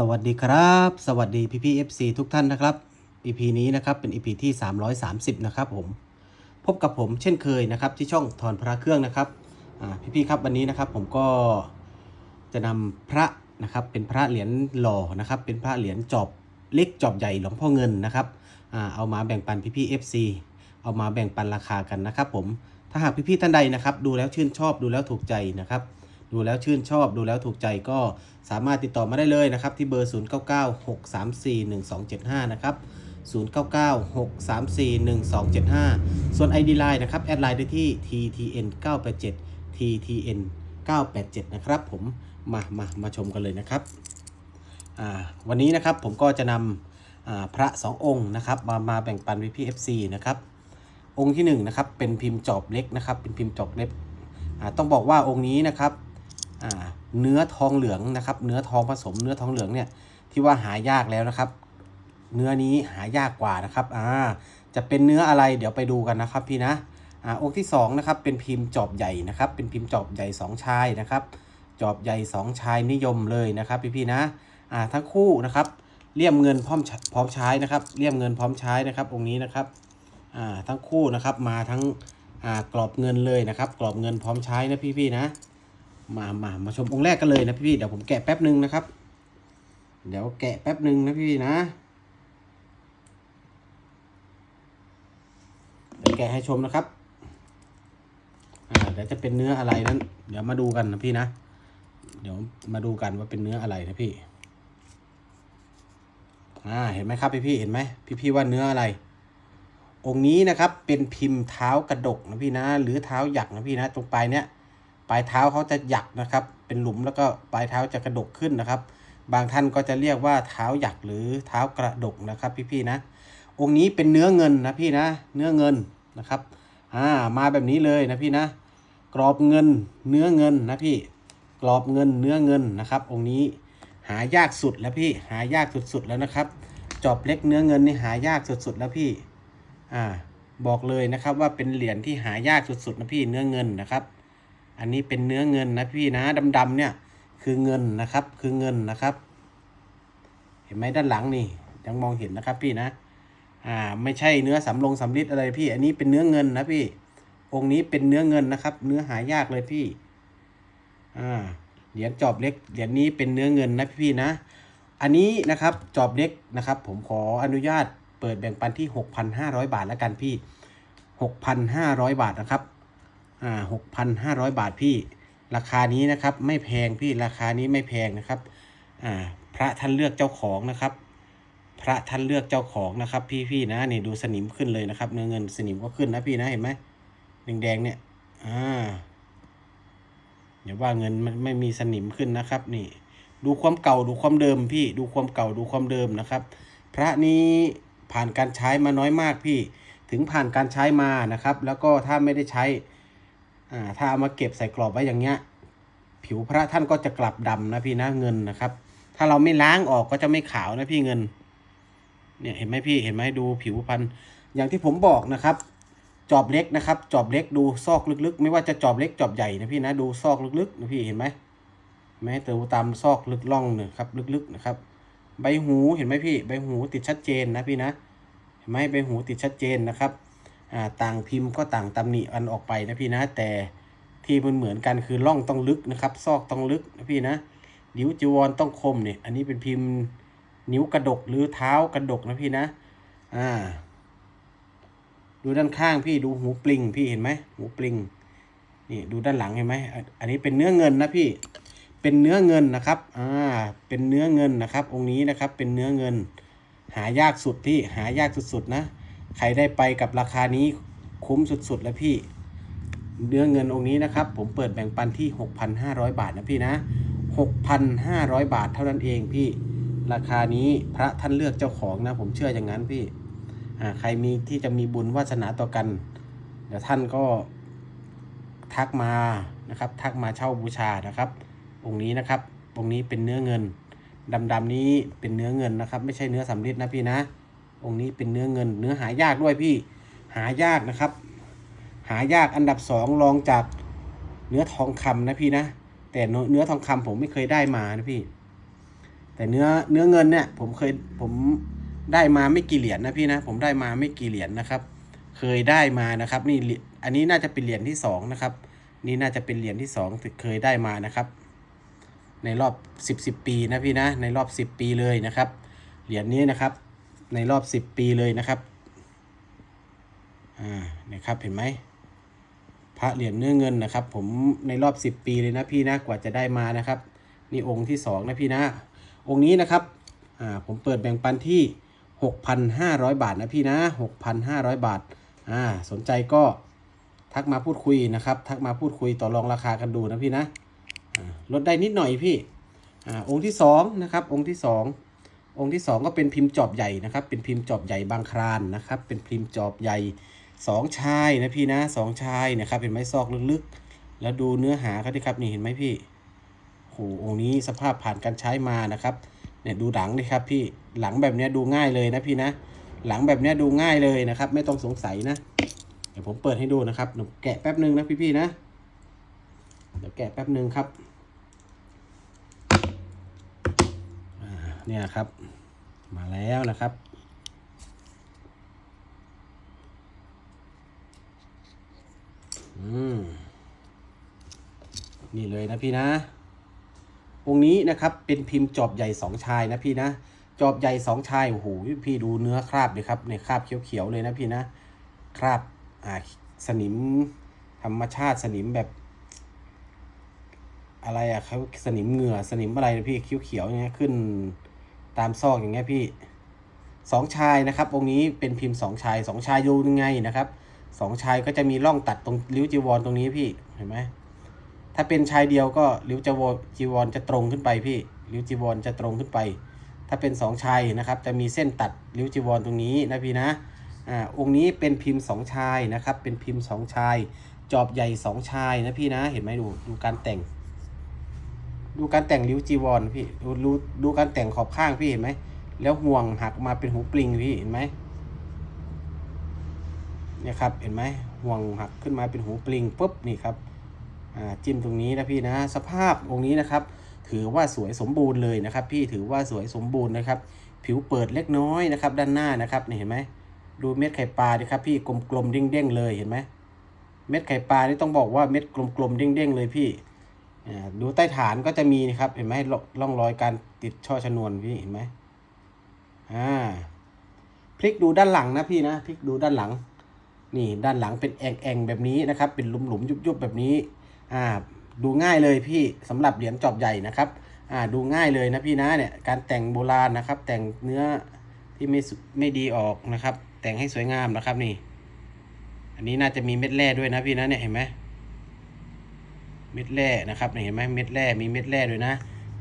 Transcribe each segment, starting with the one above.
สวัสดีครับ สวัสดีพี่พี่เอฟซีทุกท่านนะครับ EP นี้นะครับเป็น EP ที่ 330 นะครับผม พบกับผมเช่นเคยนะครับที่ช่องถอนพระเครื่องนะครับพี่พี่ครับวันนี้นะครับผมก็จะนำพระนะครับเป็นพระเหรียญหล่อนะครับเป็นพระเหรียญจอบเล็กจอบใหญ่หลวงพ่อเงินนะครับอเอามาแบ่งปันพี่พี่เอฟซีเอามาแบ่งปันราคากันนะครับผมถ้าหากพี่พี่ท่านใดนะครับดูแล้วชื่นชอบดูแล้วถูกใจนะครับ ดูแล้วชื่นชอบดูแล้วถูกใจก็สามารถติดต่อมาได้เลยนะครับ ที่เบอร์ 0996341275 นะครับ 0996341275 ส่วน ID Line นะครับ แอดไลน์ได้ที่ TTN 987 TTN 987 นะครับผมมามามาชมกันเลยนะครับวันนี้นะครับผมก็จะนำพระ2ององค์นะครับมามาแบ่งปันพี่พี FC นะครับองค์ที่1นนะครับเป็นพิมพ์จอบเล็กนะครับเป็นพิมพ์จอบเล็กต้องบอกว่าองค์นี้นะครับ เนื้อทองเหลืองนะครับ เนื้อทองผสมเนื้อทองเหลืองเนี่ยที่ว่าหายากแล้วนะครับ เนื้อนี้หายากกว่านะครับอ่าจะเป็นเนื้ออะไรเดี๋ยวไปดูกันนะครับพี่นะอ่าองค์ที่สองนะครับเป็นพิมพ์จอบใหญ่นะครับ เป็นพิมพ์จอบใหญ่สองชายนะครับ จอบใหญ่สองชายนิยมเลยนะครับพี่พี่ๆนะอ่าทั้งคู่นะครับเลี่ยมเงินพร้อมใช้พร้อมใช้นะครับเลี่ยมเงินพร้อมใช้นะครับ องค์นี้นะครับอ่าทั้งคู่นะครับมาทั้งอ่ากรอบเงินเลยนะครับ กรอบเงินพร้อมใช้นะพี่พี่ๆนะ มามามาชมองค์แรกกันเลยนะพี่ๆเดี๋ยวผมแกะแป๊บหนึ่งนะครับ เดี๋ยวแกะแป๊บหนึ่งนะพี่นะเดี๋ยวแกะให้ชมนะครับอ่าเดี๋ยวจะเป็นเนื้ออะไรนั้น เดี๋ยวมาดูกันนะพี่นะ เดี๋ยวมาดูกันว่าเป็นเนื้ออะไรนะพี่อ่าเห็นไหมครับพี่พี่เห็นไหมพี่พี่ว่าเนื้ออะไร องค์นี้นะครับเป็นพิมพ์เท้ากระดกนะพี่นะ หรือเท้าหยักนะพี่นะ ตรงปลายเนี้ย ปลายเท้าเขาจะหยักนะครับ เป็นหลุมแล้วก็ปลายเท้าจะกระดกขึ้นนะครับ บางท่านก็จะเรียกว่าเท้าหยักหรือเท้ากระดกนะครับพี่ๆนะ องค์นี้เป็นเนื้อเงินนะพี่นะ เนื้อเงินนะครับอ่ามาแบบนี้เลยนะพี่นะ กรอบเงินเนื้อเงินนะพี่กรอบเงินเนื้อเงินนะครับ องค์นี้หายากสุดแล้วพี่หายากสุดๆแล้วนะครับ จอบเล็กเนื้อเงินนี่หายากสุดๆแล้วพี่อ่าบอกเลยนะครับว่าเป็นเหรียญที่หายากสุดๆนะพี่เนื้อเงินนะครับ อันนี้เป็นเนื้อเงินนะพี่นะดำๆเนี่ยคือเงินนะครับ คือเงินนะครับ เห็นไหมด้านหลังนี่ ยังมองเห็นนะครับพี่นะ อ่า ไม่ใช่เนื้อสำลงสำลิดอะไรพี่ อันนี้เป็นเนื้อเงินนะพี่ องค์นี้เป็นเนื้อเงินนะครับ เนื้อหายากเลยพี่ อ่า เหรียญจอบเล็ก เหรียญนี้เป็นเนื้อเงินนะพี่นะ อันนี้นะครับจอบเล็กนะครับ ผมขออนุญาตเปิดแบ่งปันที่ 6,500 บาทแล้วกันพี่ 6,500 บาทนะครับ อ่าหกพันห้าร้อยบาทพี่ ราคานี้นะครับ ไม่แพงพี่ราคานี้ไม่แพงนะครับอ่าพระท่านเลือกเจ้าของนะครับ พระท่านเลือกเจ้าของนะครับ พี่พี่ๆนะนี่ดูสนิมขึ้นเลยนะครับเนื้อเงินสนิมก็ขึ้นนะพี่นะเห็นไหมแดงๆเนี่ยอ่าอย่าว่าเงินมันไม่มีสนิมขึ้นนะครับ นี่ ดูความเก่าดูความเดิมพี่ดูความเก่าดูความเดิมนะครับ พระนี้ผ่านการใช้มาน้อยมากพี่ ถึงผ่านการใช้มานะครับ แล้วก็ถ้าไม่ได้ใช้ อ่าถ้าเอามาเก็บใส่กรอบไว้อย่างเงี้ย ผิวพระท่านก็จะกลับดำนะพี่นะเงินนะครับ ถ้าเราไม่ล้างออกก็จะไม่ขาวนะพี่เงิน เนี่ยเห็นไหมพี่เห็นไหมดูผิวพันธุ์อย่างที่ผมบอกนะครับ จอบเล็กนะครับ จอบเล็กดูซอกลึกๆ ไม่ว่าจะจอบเล็กจอบใหญ่นะพี่นะดูซอกลึกๆนะพี่เห็นไหมแม้แต่ตามซอกลึกล่องเนี่ยครับลึกๆนะครับ ใบหูเห็นไหมพี่ ใบหูติดชัดเจนนะพี่นะเห็นไหมใบหูติดชัดเจนนะครับ ต่างพิมพ์ก็ต่างตำหนิอันออกไปนะพี่นะ แต่ที่มันเหมือนกันคือร่องต้องลึกนะครับ ซอกต้องลึกนะพี่นะนิ้วจีวรต้องคมเนี่ย อันนี้เป็นพิมพ์นิ้วกระดกหรือเท้ากระดกนะพี่นะ อ่า ดูด้านข้างพี่ดูหูปลิงพี่เห็นไหมหูปลิงนี่ดูด้านหลังเห็นไหมอันอันนี้เป็นเนื้อเงินนะพี่ เป็นเนื้อเงินนะครับ อ่า เป็นเนื้อเงินนะครับ องค์นี้นะครับ เป็นเนื้อเงิน หายากสุดพี่ หายากสุดๆนะ ใครได้ไปกับราคานี้คุ้มสุดๆ แล้วพี่ เนื้อเงินองค์นี้นะครับ ผมเปิดแบ่งปันที่ 6,500 บาทนะพี่นะ 6,500 บาทเท่านั้นเองพี่ ราคานี้พระท่านเลือกเจ้าของนะ ผมเชื่ออย่างนั้นพี่ อ่า ใครมีที่จะมีบุญวาสนาต่อกัน เดี๋ยวท่านก็ทักมานะครับ ทักมาเช่าบูชานะครับ องค์นี้นะครับ องค์นี้เป็นเนื้อเงินดำๆนี้เป็นเนื้อเงินนะครับ ไม่ใช่เนื้อสำริดนะพี่นะ องค์นี้เป็นเนื้อเงิน เนื้อหายากด้วยพี่ หายากนะครับ หายากอันดับสองรองจากเนื้อทองคำนะพี่นะ แต่เนื้อทองคำผมไม่เคยได้มานะพี่ แต่เนื้อเนื้อเงินเนี่ย ผมเคยผมได้มาไม่กี่เหรียญนะพี่นะ ผมได้มาไม่กี่เหรียญนะครับ เคยได้มานะครับ นี่เหรียญอันนี้น่าจะเป็นเหรียญที่สองนะครับ นี่น่าจะเป็นเหรียญที่สองเคยได้มานะครับ ในรอบสิบสิบปีนะพี่นะ ในรอบสิบปีเลยนะครับ เหรียญนี้นะครับ ในรอบสิบปีเลยนะครับอ่าเนี่ยครับเห็นไหมพระเหรียญเนื้อเงินนะครับ ผมในรอบสิบปีเลยนะพี่นะกว่าจะได้มานะครับ นี่องค์ที่สองนะพี่นะ องค์นี้นะครับอ่าผมเปิดแบ่งปันที่หกพันห้าร้อยบาทนะพี่นะหกพันห้าร้อยบาทอ่าสนใจก็ทักมาพูดคุยนะครับ ทักมาพูดคุยต่อรองราคากันดูนะพี่นะลดได้นิดหน่อยพี่อ่าองค์ที่สองนะครับ องค์ที่ส องค์ที่สองก็เป็นพิมพ์จอบใหญ่นะครับ เป็นพิมพ์จอบใหญ่บางครานนะครับ เป็นพิมพ์จอบใหญ่สองชายนะพี่นะสองชายนะครับเห็นไหมซอกลึกๆ แล้วดูเนื้อหาเขาดิครับนี่เห็นไหมพี่โหองค์นี้สภาพผ่านการใช้มานะครับเนี่ยดูหลังดิครับพี่หลังแบบเนี้ยดูง่ายเลยนะพี่นะ หลังแบบเนี้ยดูง่ายเลยนะครับ ไม่ต้องสงสัยนะ เดี๋ยวผมเปิดให้ดูนะครับเดี๋ยวแกะแป๊บหนึ่งนะพี่ๆนะเดี๋ยวแกะแป๊บหนึ่งครับเนี่ยครับ มาแล้วนะครับ อืม นี่เลยนะพี่นะ องค์นี้นะครับเป็นพิมพ์จอบใหญ่สองชายนะพี่นะ จอบใหญ่สองชาย โอ้โห พี่ดูเนื้อคราบเลยครับในคราบเขียวๆเลยนะพี่นะ คราบอ่าสนิมธรรมชาติสนิมแบบ อะไรอะเขาสนิมเหงื่อสนิมอะไรนะพี่เขียวๆอย่างเงี้ยขึ้น ตามซอกอย่างเงี้ยพี่สองชายนะครับองค์นี้เป็นพิมพ์สองชายสองชายดูยังไงนะครับสองชายก็จะมีร่องตัดตรงริ้วจีวรตรงนี้พี่เห็นไหมถ้าเป็นชายเดียวก็ริ้วจีวรจีวรจะตรงขึ้นไปพี่ริ้วจีวรจะตรงขึ้นไป ถ้าเป็นสองชายนะครับจะมีเส้นตัดริ้วจีวรตรงนี้นะพี่นะอ่าองค์นี้เป็นพิมพ์สองชายนะครับเป็นพิมพ์สองชาย จอบใหญ่สองชายนะพี่นะเห็นไหมดูดูการแต่ง ดูการแต่งริ้วจีวรพี่ดูดูดูการแต่งขอบข้างพี่เห็นไหม แล้วห่วงหักมาเป็นหูปลิงพี่เห็นไหมเนี่ยครับเห็นไหมห่วงหักขึ้นมาเป็นหูปลิงปุ๊บนี่ครับอ่าจิ้มตรงนี้นะพี่นะ สภาพองค์นี้นะครับ ถือว่าสวยสมบูรณ์เลยนะครับ พี่ถือว่าสวยสมบูรณ์นะครับ ผิวเปิดเล็กน้อยนะครับ ด้านหน้านะครับนี่เห็นไหมดูเม็ดไข่ปลาดิครับพี่กลมๆเด้งๆเลยเห็นไหมเม็ดไข่ปลานี่ต้องบอกว่าเม็ดกลมๆเด้งๆเลยพี่ ดูใต้ฐานก็จะมีนะครับ เห็นไหมร่องรอยการติดช่อชนวนพี่เห็นไหมอ่าพลิกดูด้านหลังนะพี่นะพลิกดูด้านหลัง นี่ด้านหลังเป็นแอ่งๆแบบนี้นะครับ เป็นหลุมๆยุบๆแบบนี้อ่าดูง่ายเลยพี่สำหรับเหรียญจอบใหญ่นะครับอ่าดูง่ายเลยนะพี่นะเนี่ยการแต่งโบราณนะครับ แต่งเนื้อที่ไม่ไม่ดีออกนะครับ แต่งให้สวยงามนะครับนี่ อันนี้น่าจะมีเม็ดแร่ด้วยนะพี่นะเนี่ยเห็นไหม เม็ดแร่นะครับเห็นไหมเม็ดแร่มีเม็ดแร่ด้วยนะ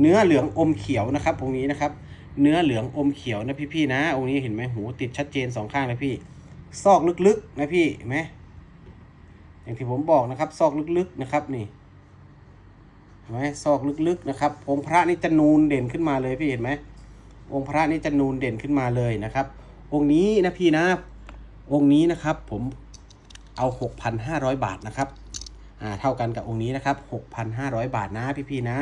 เนื้อเหลืองอมเขียวนะครับองค์นี้นะครับ เนื้อเหลืองอมเขียวนะพี่ๆนะ องค์นี้เห็นไหมหูติดชัดเจนสองข้างเลยพี่ซอกลึกๆนะพี่เห็นไหมอย่างที่ผมบอกนะครับ ซอกลึกๆนะครับนี่เห็นไหมซอกลึกๆนะครับ องค์พระนี่จะนูนเด่นขึ้นมาเลยพี่เห็นไหมองค์พระนี่จะนูนเด่นขึ้นมาเลยนะครับ องค์นี้นะพี่นะ องค์นี้นะครับผมเอา 6,500 บาทนะครับ อ่าเท่ากันกับองค์นี้นะครับ 6,500 บาทนะพี่ๆนะ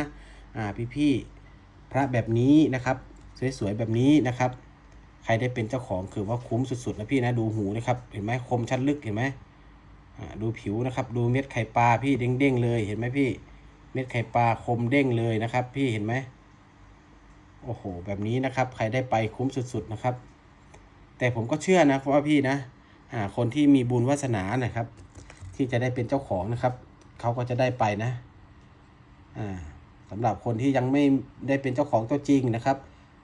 อ่าพี่ๆพระแบบนี้นะครับ สวยๆแบบนี้นะครับ ใครได้เป็นเจ้าของคือว่าคุ้มสุดๆนะพี่นะดูหูนะครับ เห็นไหมคมชัดลึกเห็นไหมอ่าดูผิวนะครับ ดูเม็ดไข่ปลาพี่เด้งๆเลยเห็นไหมพี่ เม็ดไข่ปลาคมเด้งเลยนะครับ พี่เห็นไหมโอ้โห แบบนี้นะครับ ใครได้ไปคุ้มสุดๆนะครับ แต่ผมก็เชื่อนะเพราะว่าพี่นะอ่าคนที่มีบุญวาสนานะครับ ที่จะได้เป็นเจ้าของนะครับ เขาก็จะได้ไปนะอ่าสำหรับคนที่ยังไม่ได้เป็นเจ้าของตัวจริงนะครับ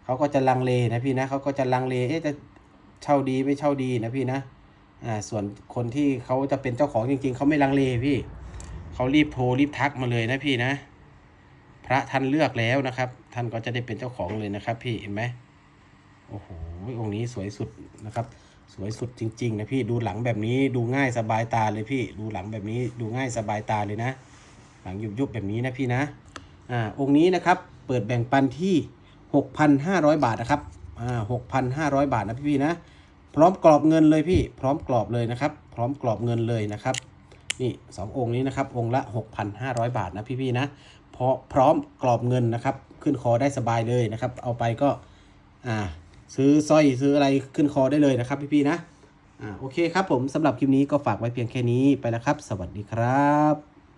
เขาก็จะลังเลนะพี่นะเขาก็จะลังเลเอ๊ะจะเช่าดีไม่เช่าดีนะพี่นะอ่าส่วนคนที่เขาจะเป็นเจ้าของจริง ๆเขาไม่ลังเลพี่เขารีบโทรรีบทักมาเลยนะพี่นะ พระท่านเลือกแล้วนะครับ ท่านก็จะได้เป็นเจ้าของเลยนะครับ พี่เห็นไหมโอ้โหองค์นี้สวยสุดนะครับ สวยสุดจริง ๆ นะพี่ดูหลังแบบนี้ดูง่ายสบายตาเลยพี่ดูหลังแบบนี้ดูง่ายสบายตาเลยนะ หลังยุบยุบแบบนี้นะพี่นะอ่าองค์นี้นะครับเปิดแบ่งปันที่ 6,500 บาทนะครับอ่า6,500 บาทนะพี่ๆนะ พร้อมกรอบเงินเลยพี่พร้อมกรอบเลยนะครับ พร้อมกรอบเงินเลยนะครับนี่สององค์นี้นะครับองค์ละ 6,500 บาทนะพี่ๆนะพอพร้อมกรอบเงินนะครับ ขึ้นคอได้สบายเลยนะครับ เอาไปก็อ่า ซื้อสร้อยซื้ออะไรขึ้นคอได้เลยนะครับพี่ๆนะอ่าโอเคครับผมสำหรับคลิปนี้ก็ฝากไว้เพียงแค่นี้ไปแล้วครับ สวัสดีครับ